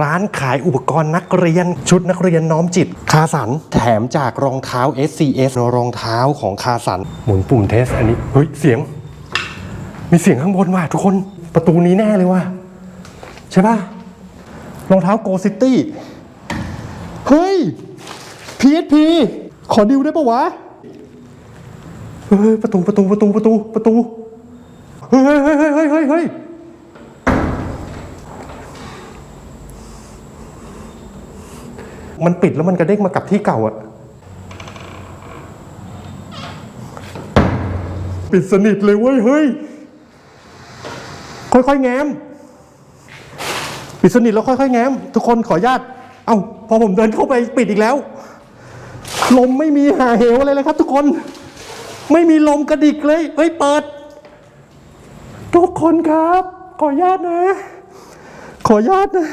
ร้านขายอุปกรณ์นักเรียน ชุดนักเรียนน้อมจิต คาสัน แถมจากรองเท้า SCS รองเท้าของคาสัน หมุนปุ่มเทสอันนี้ เฮ้ย เสียง มีเสียงข้างบนว่ะทุกคน ประตูนี้แน่เลยว่ะ ใช่ป่ะ รองเท้าโกซิตี้ เฮ้ย PSP ขอดิวได้ปะวะ เฮ้ย ประตูประตูประตูประตูประตู เฮ้ยเฮ้ยเฮ้ยเฮ้ยเฮ้ยเฮ้ย มันปิดแล้วมันกระเด้งมากับที่เก่าอะปิดสนิทเลยเว้ยเฮ้ยค่อยๆแง้ม ปิดสนิทแล้วค่อยๆแง้ม ทุกคนขออนุญาตเอ้าพอผมเดินเข้าไปปิดอีกแล้ว ลมไม่มีหาเหวอะไรเลยครับ ทุกคนไม่มีลมกระดิกเลยเฮ้ยเปิด ทุกคนครับ ขออนุญาตนะ ขออนุญาตนะ